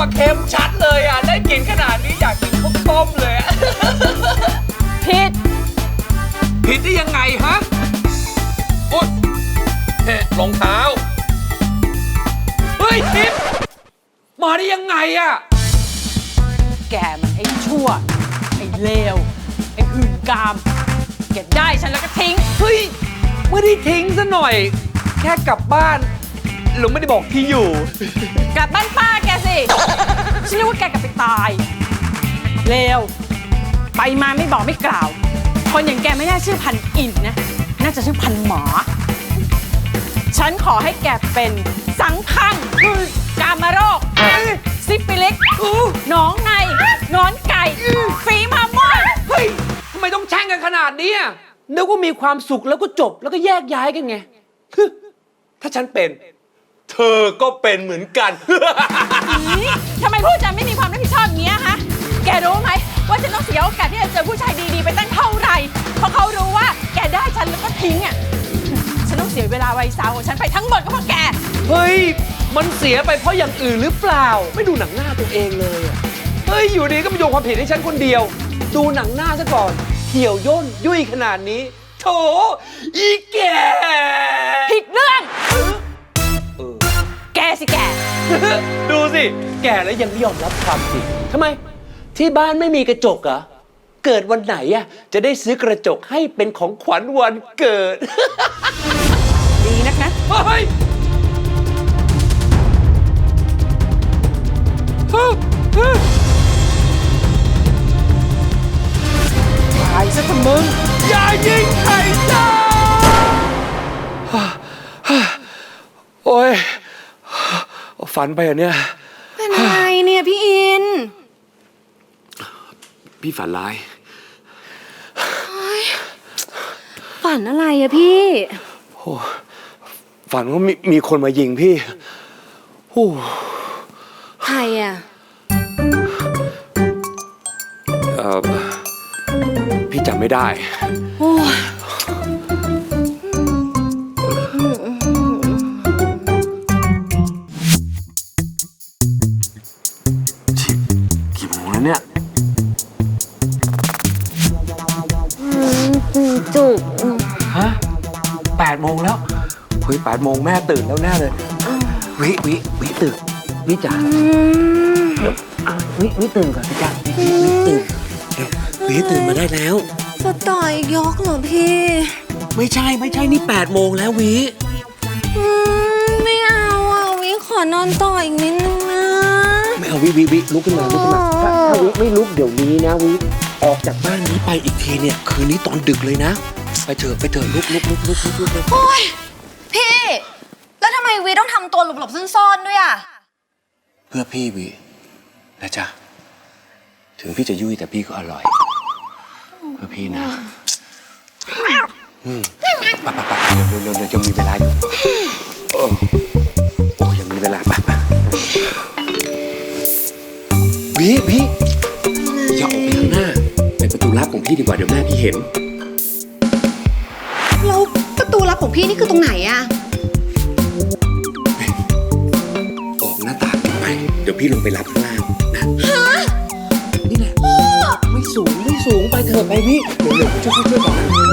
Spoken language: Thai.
ปลาเค็มชัดเลยอะ ได้กลินขนาดนี้อยากกินข้าวต้มเลยอะ ผิด ผิดได้ยังไงฮะอุ๊ยเฮ้รองเท้า เฮ้ยทิพมาได้ยังไงอะ แกมันไอ้ชั่ว ไอ้เลว ไอ้หื่นกาม แกได้ฉันแล้วก็ทิ้ง เฮ้ยไม่ได้ทิ้งซะหน่อย แค่กลับบ้านหรือไม่ได้บอกที่อยู่ กลับบ้านป้า ฉันนึกว่าแกกลับไปตายเลวไปมาไม่บอกไม่กล่าว คนอย่างแกไม่น่าชื่อพันอินนะ น่าจะชื่อพันหมาฉันขอให้แกเป็นสังคังกามโรค ซิฟิลิสหนองในหนอนไก่ฝีมาม่อยเฮ้ยทำไมต้องแช่งกันขนาดนี้อะนึกว่ามีความสุขแล้วก็จบแล้วก็แยกย้ายกันไงฮึถ้าฉันเป็น อก็เป็นเหมือนกันนี่ทำไมพูดจาไม่มีความรับผิดชอบอย่างเงี้ยฮะ แกรู้ไหมว่าฉันต้องเสียโอกาสที่จะเจอผู้ชายดีๆ ไปตั้งเท่าไหร่ เพราะเขารู้ว่าแกได้ฉันแล้วก็ทิ้งอะ ฉันต้องเสียเวลาวัยสาวของฉันไปทั้งหมดก็เพราะแก เฮ้ย มันเสียไปเพราะอย่างอื่นหรือเปล่า ไม่ดูหนังหน้าตัวเองเลยอะเฮ้ย อยู่ดีก็มาโยงความผิดให้ฉันคนเดียว ดูหนังหน้าซะก่อน เหี่ยวย่นยุ่ยขนาดนี้ โถ อีแก่ ดูสิ แก่แล้วยังไม่ยอมรับความจริงทำไม ที่บ้านไม่มีกระจกเหรอ เกิดวันไหนอะจะได้ซื้อกระจกให้เป็นของขวัญวันเกิด ดีนักนะ เฮ้ยเฮ้ยเฮ้ยตายซะเถอะมึงอย่ายิง ฝันไปเหรอเนี่ย เป็นอะไรเนี่ยพี่อิน พี่ฝันร้าย ฝันอะไรอะพี่ฝันว่ามีมีคนมายิงพี่โอ้ใครอะเออพี่จำไม่ได้ โอ้ย กี่โมงแล้วเนี่ย จุกฮะแปดโมงแล้วเฮ้ยแปดโมงแม่ตื่นแล้วแน่เลย วิวิวิตื่น วิจ๋าเดี๋ยวอะวิวิตื่นก่อนพี่จ๋าวิวิตื่นเดี๋ยววิตื่นมาได้แล้ว จะต่อยยกเหรอพี่ไม่ใช่ไม่ใช่นี่แปดโมงแล้ววิ อืมไม่เอาอะวิขอนอนต่ออีกนิดนึงนะไม่เอา วิวิวิลุกขึ้นมาลุกขึ้นมาถ้าถ้าวิไม่ลุกเดี๋ยวนี้นะวิออกจากบ้านนี้ไปอีกทีเนี่ย คืนนี้ตอนดึกเลยนะ ไปเถอะไปเถอะลุกลุกลุกลุกลุกลุกลุกโอ้ยพี่ แล้วทำไมวิต้องทำตัวหลบๆซ่อนๆด้วยอะเพื่อพี่วินะจ๊ะ ถึงพี่จะยุ่ยแต่พี่ก็อร่อย เพื่อพี่นะอืมไปไปไปเร็วเร็วเร็วยังมีเวลาอยู่ วิวิอย่าออกไปข้างหน้า ไปประตูลับของพี่ดีกว่าเดี๋ยวแม่พี่เห็น แล้วประตูลับของพี่นี่คือตรงไหนอะออกหน้าต่างไป เดี๋ยวพี่ลงไปรับข้างล่างนะนี่แหละไม่สูงไม่สูงไปเถอะไปพี่เร็วๆช่วยช่วยช่วยก่อนนะ